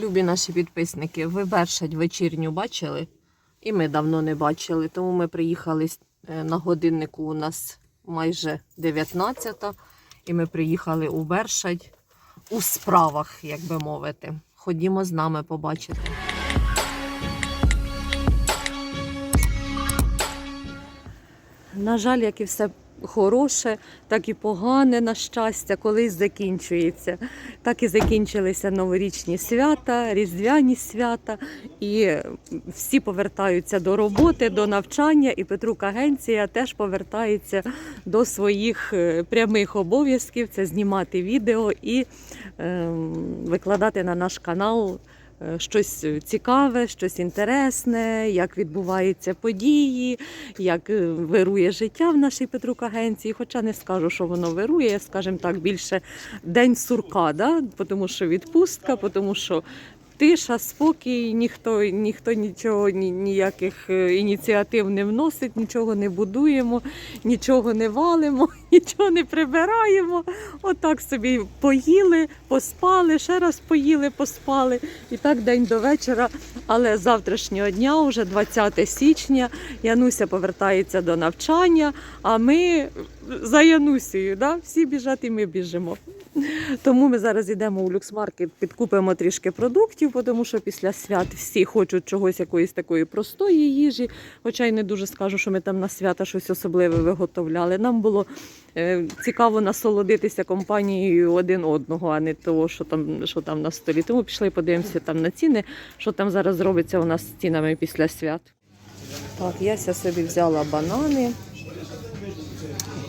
Любі наші підписники, ви вершать вечірню бачили, і ми давно не бачили. Тому ми приїхали е, на годиннику у нас майже 19-та. і ми приїхали у Вершать у справах, як би мовити. Ходімо з нами побачити. На жаль, як і все хороше, так і погане, на щастя, колись закінчується. Так і закінчилися новорічні свята, різдвяні свята, і всі повертаються до роботи, до навчання, і Петрук Агенція теж повертається до своїх е, прямих обов'язків це знімати відео і ем, викладати на наш канал. Щось цікаве, щось інтересне, як відбуваються події, як е, вирує життя в нашій Петрук агенції. Хоча не скажу, що воно вирує, скажімо так, більше день сурка, да? тому що відпустка, тому що тиша, спокій, ніхто, ніхто нічого, ні, ніяких е, ініціатив не вносить, нічого не будуємо, нічого не валимо, нічого не прибираємо. Отак собі поїли, поспали, ще раз поїли, поспали. І так день до вечора. Але завтрашнього дня, вже 20 січня, Януся повертається до навчання, а ми за Янусею, да? всі біжать і ми біжимо. Тому ми зараз йдемо у люксмаркет, підкупимо трішки продуктів, тому що після свят всі хочуть чогось якоїсь такої простої їжі. Хоча й не дуже скажу, що ми там на свята щось особливе виготовляли. Нам було е, цікаво насолодитися компанією один одного, а не того, що там, що там на столі. Тому пішли подивимося там на ціни, що там зараз робиться у нас з цінами після свят. Так, Яся собі взяла банани.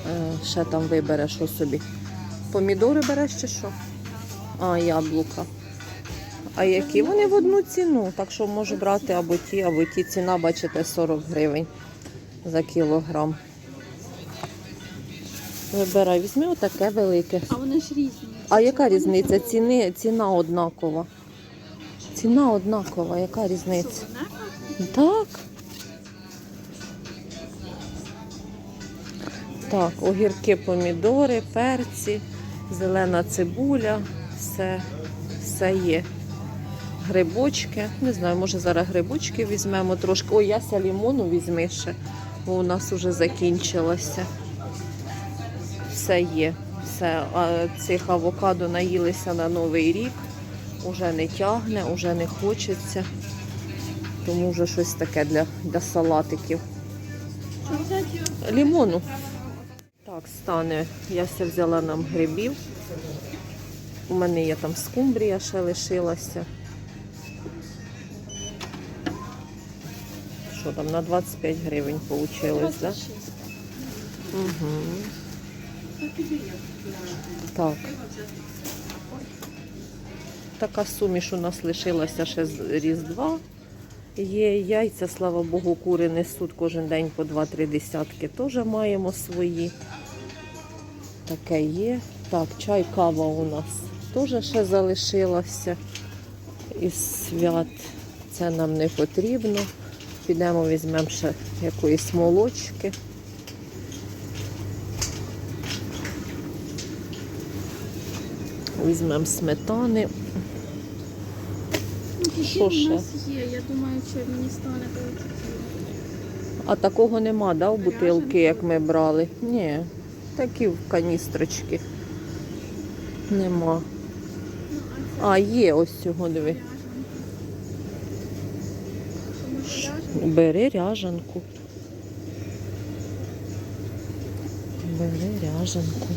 Е, ще там вибере, що собі. Помідори береш чи що? А, яблука. А які вони в одну ціну? Так що можу брати або ті, або ті. Ціна, бачите, 40 гривень за кілограм. Вибирай, візьми отаке велике. А вони ж різні. А яка різниця? Ціни, ціна однакова. Ціна однакова, яка різниця? Так. Так, огірки, помідори, перці, зелена цибуля, все, все є. Грибочки. Не знаю, може зараз грибочки візьмемо трошки. Ой, яся лімону візьми ще, бо у нас вже закінчилося. Все є. Все. А цих авокадо наїлися на Новий рік. Уже не тягне, уже не хочеться. Тому вже щось таке для, для салатиків. Лімону. Так, стане. Яся взяла нам грибів. У мене є там скумбрія ще лишилася. Що там, на 25 гривень вийшло, так? Угу. Так. Така суміш у нас лишилася ще з Різдва. Є яйця, слава Богу, кури несуть кожен день по 2-3 десятки. Теж маємо свої. Таке є. Так, чай, кава у нас теж ще залишилася із свят. Це нам не потрібно. Підемо візьмемо ще якоїсь молочки. Візьмемо сметани. Що Що ще? у нас є? Я думаю, що мені стане. А такого нема, да, в бутилки, як ми брали? Ні, такі в каністрочки. Нема. А, є ось цього, диви. Бери ряжанку. Бери ряжанку.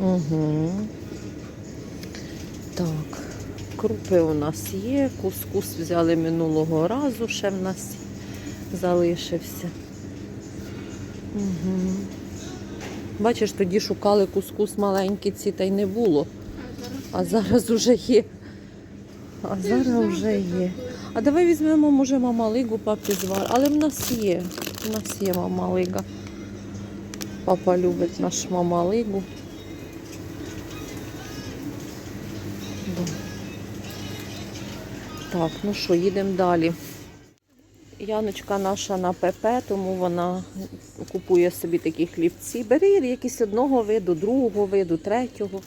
Угу. Так, крупи у нас є, кускус взяли минулого разу, ще в нас залишився. Угу. Бачиш, тоді шукали кускус маленький, ці та й не було. А зараз вже є. А зараз вже є. А давай візьмемо, може, мамалигу папі звар. Але в нас є. У нас є мамалига. Папа любить наш мамалигу. Так, ну що, їдемо далі. Яночка наша на ПП, тому вона купує собі такі хлібці. Бери якісь одного виду, другого виду, третього.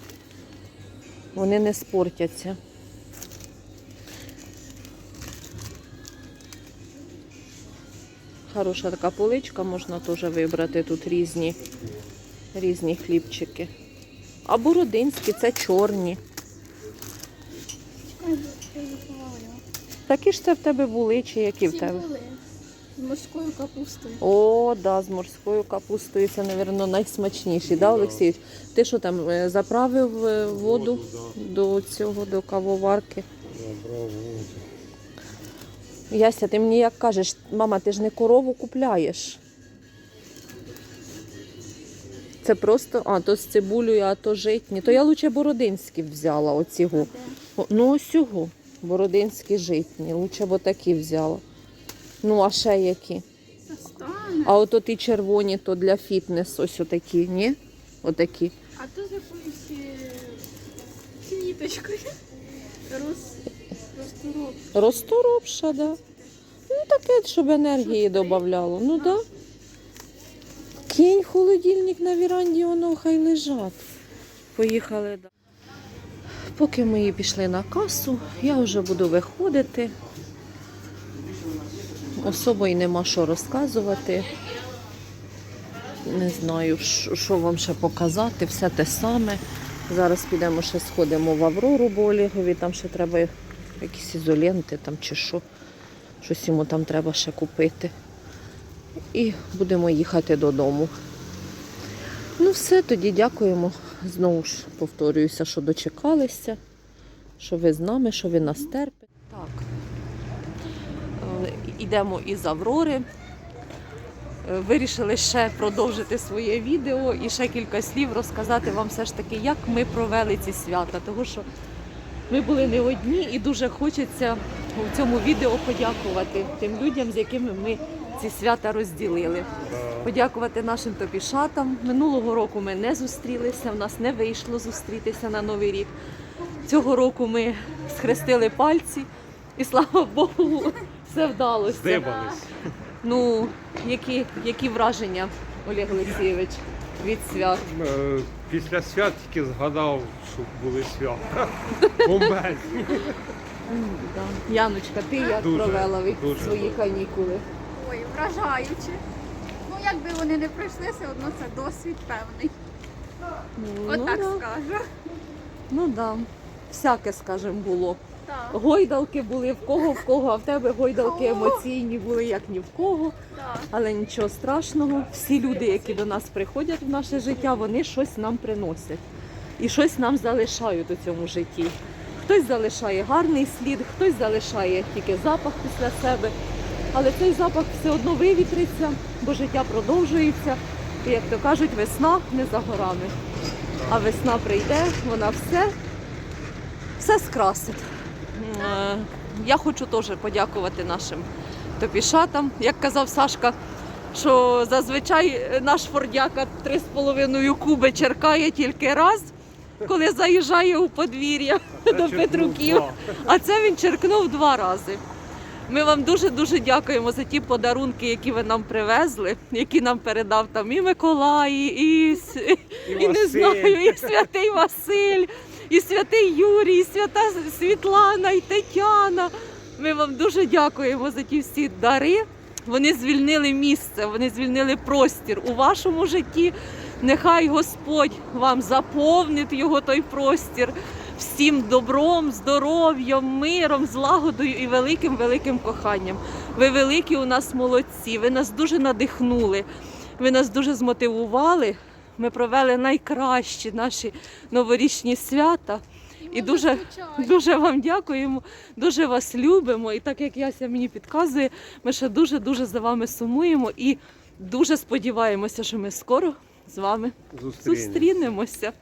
Вони не спортяться. Хороша така поличка, можна теж вибрати тут різні, різні хлібчики. А бородинські це чорні. Такі ж це в тебе були, чи які в тебе? були. З морською капустою. О, да, з морською капустою це, мабуть, найсмачніші, да, Олексій? Ти що там е, заправив е, воду до цього, до кавоварки? Яся, ти мені як кажеш, мама, ти ж не корову купляєш. Це просто, а, то з цибулею, а то житні. То я лучше бородинські взяла оцього. О, Ну, ось цього. Бородинські житні. Лучше б такі взяла. Ну, а ще які? А от ті червоні, то для фітнесу, ось отакі, ні? Отакі. А то з якоюсь е, ніточкою. Роз... Розторопша, да. Ну, таке, щоб енергії додавало. Ну да. Кінь холодильник на віранді, воно хай лежать. Поїхали. Да. Поки ми її пішли на касу, я вже буду виходити. Особо й нема що розказувати. Не знаю, що вам ще показати, все те саме. Зараз підемо ще сходимо в Аврору, бо Олегові там ще треба якісь ізоленти там чи що. Щось йому там треба ще купити. І будемо їхати додому. Ну все, тоді дякуємо. Знову ж повторююся, що дочекалися, що ви з нами, що ви нас терпите. Так. Е, Йдемо із Аврори. Е, Вирішили ще продовжити своє відео і ще кілька слів розказати вам все ж таки, як ми провели ці свята. Тому що ми були не одні і дуже хочеться у цьому відео подякувати тим людям, з якими ми ці свята розділили. Подякувати нашим топішатам. Минулого року ми не зустрілися, в нас не вийшло зустрітися на Новий рік. Цього року ми схрестили пальці і слава Богу, все вдалося. Здибались. Ну, які, які враження, Олег Олексійович, від свят? Е, Після свят тільки згадав, що були свята. Бомбезні. Яночка, ти як Дуже, провела дуже свої канікули? Ой, вражаюче. Ну, якби вони не пройшли, все одно це досвід певний. От так да. скажу. Ну да. Всяке, скажем, було. Так, Гойдалки були в кого в кого, а в тебе гойдалки О! емоційні були як ні в кого. так. Але нічого страшного. Всі люди, які до нас приходять в наше життя, вони щось нам приносять і щось нам залишають у цьому житті. Хтось залишає гарний слід, хтось залишає тільки запах після себе. Але цей запах все одно вивітриться, бо життя продовжується. І як то кажуть, весна не за горами. А весна прийде, вона все, все скрасить. Е, Я хочу теж подякувати нашим топішатам. Як казав Сашка, що зазвичай наш фордяка 3,5 куби черкає тільки раз, коли заїжджає у подвір'я до Петруків. А це він черкнув два рази. Ми вам дуже дуже дякуємо за ті подарунки, які ви нам привезли, які нам передав там і Миколай, і, С- і, не знаю, і святий Василь, і святий Юрій, і свята Світлана, і Тетяна. Ми вам дуже дякуємо за ті всі дари. Вони звільнили місце, вони звільнили простір у вашому житті. Нехай Господь вам заповнить його той простір всім добром, здоров'ям, миром, злагодою і великим великим коханням. Ви великі у нас молодці. Ви нас дуже надихнули. Ви нас дуже змотивували. Ми провели найкращі наші новорічні свята. І дуже, дуже вам дякуємо, дуже вас любимо. І так як Яся мені підказує, ми ще дуже дуже за вами сумуємо і дуже сподіваємося, що ми скоро з вами зустрінемося.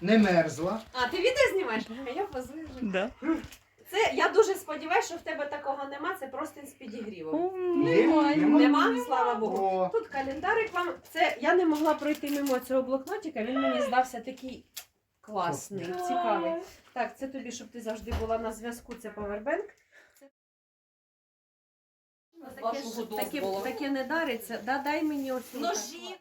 Не мерзла. А, ти відео знімаєш? А я позижу. Да. Це я дуже сподіваюся, що в тебе такого нема, це просто з підігрівом. Є? Нема? Слава Богу. О, Тут календарик вам. Це я не могла пройти мимо цього блокнотика, він мені здався такий класний, цікавий. Так, це тобі, щоб ти завжди була на зв'язку, це повербенк. Це... Таке, ж- таке, таке не дариться. Да, дай мені оцю. Ножі.